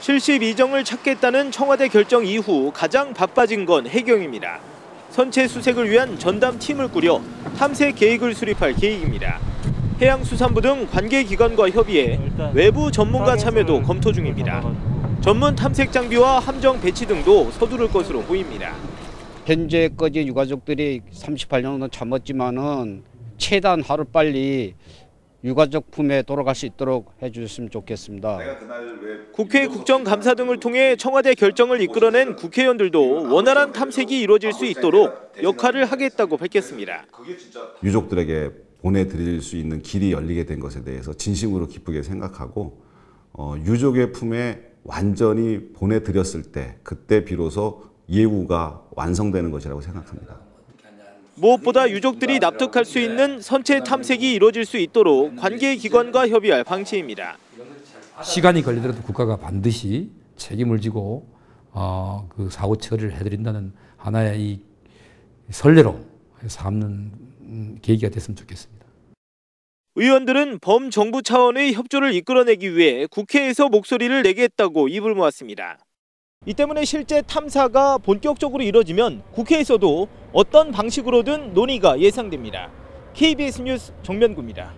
실시 미정을 찾겠다는 청와대 결정 이후 가장 바빠진 건 해경입니다. 선체 수색을 위한 전담 팀을 꾸려 탐색 계획을 수립할 계획입니다. 해양수산부 등 관계 기관과 협의해 외부 전문가 참여도 검토 중입니다. 전문 탐색 장비와 함정 배치 등도 서두를 것으로 보입니다. 현재까지 유가족들이 38년은 참았지만은 최대한 하루 빨리 유가족 품에 돌아갈 수 있도록 해주셨으면 좋겠습니다. 국회 국정감사 등을 통해 청와대 결정을 이끌어낸 국회의원들도 원활한 탐색이 이루어질 수 있도록 역할을 하겠다고 밝혔습니다. 유족들에게 보내드릴 수 있는 길이 열리게 된 것에 대해서 진심으로 기쁘게 생각하고 어, 유족의 품에 완전히 보내드렸을 때 그때 비로소 예우가 완성되는 것이라고 생각합니다. 무엇보다 유족들이 납득할 수 있는 선체 탐색이 이루어질 수 있도록 관계 기관과 협의할 방침입니다. 시간이 걸리더라도 국가가 반드시 책임을 지고 어, 그 사고 처리를 해드린다는 하나의 이 선례로 삼는 음, 계기가 됐으면 좋겠습니다. 의원들은 범정부 차원의 협조를 이끌어내기 위해 국회에서 목소리를 내겠다고 입을 모았습니다. 이 때문에 실제 탐사가 본격적으로 이뤄지면 국회에서도 어떤 방식으로든 논의가 예상됩니다. KBS 뉴스 정면구입니다.